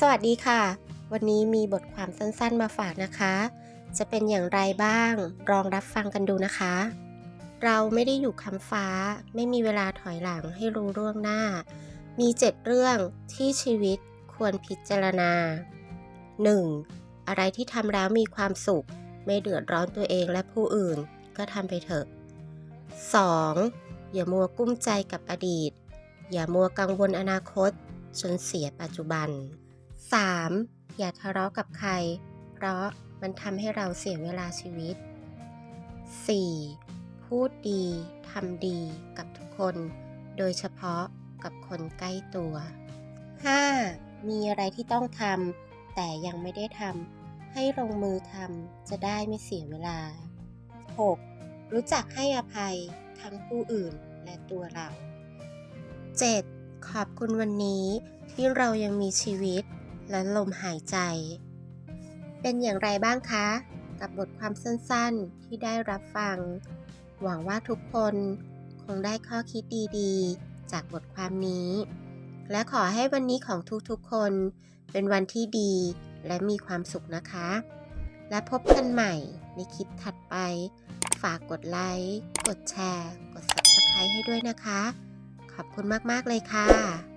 สวัสดีค่ะ วันนี้มีบทความสั้นๆมาฝากนะคะ จะเป็นอย่างไรบ้างลองรับฟังกันดูนะคะ เราไม่ได้อยู่คำฟ้า ไม่มีเวลาถอยหลังให้รู้ล่วงหน้า มีเจ็ดเรื่องที่ชีวิตควรพิจารณา 1. อะไรที่ทำแล้วมีความสุข ไม่เดือดร้อนตัวเองและผู้อื่นก็ทำไปเถอะ 2. อย่ามัวกุ้มใจกับอดีต อย่ามัวกังวลอนาคตจนเสียปัจจุบัน 3. อย่าทะเลาะกับใคร เพราะมันทำให้เราเสียเวลาชีวิต 4. พูดดีทำดีกับทุกคน โดยเฉพาะกับคนใกล้ตัว 5. มีอะไรที่ต้องทำแต่ยังไม่ได้ทำให้ลงมือทำจะได้ไม่เสียเวลา 6. รู้จักให้อภัยทั้งผู้อื่นและตัวเรา 7. ขอบคุณวันนี้ที่เรายังมีชีวิต และลมหายใจ เป็นอย่างไรบ้างคะ กับบทความสั้นๆที่ได้รับฟัง หวังว่าทุกคนคงได้ข้อคิดดีๆ จากบทความนี้ และขอให้วันนี้ของทุกๆคน เป็นวันที่ดีและมีความสุขนะคะ และพบกันใหม่ในคลิปถัดไป ฝากกดไลค์ กดแชร์ กด Subscribe ให้ด้วยนะคะ ขอบคุณมากๆเลยค่ะ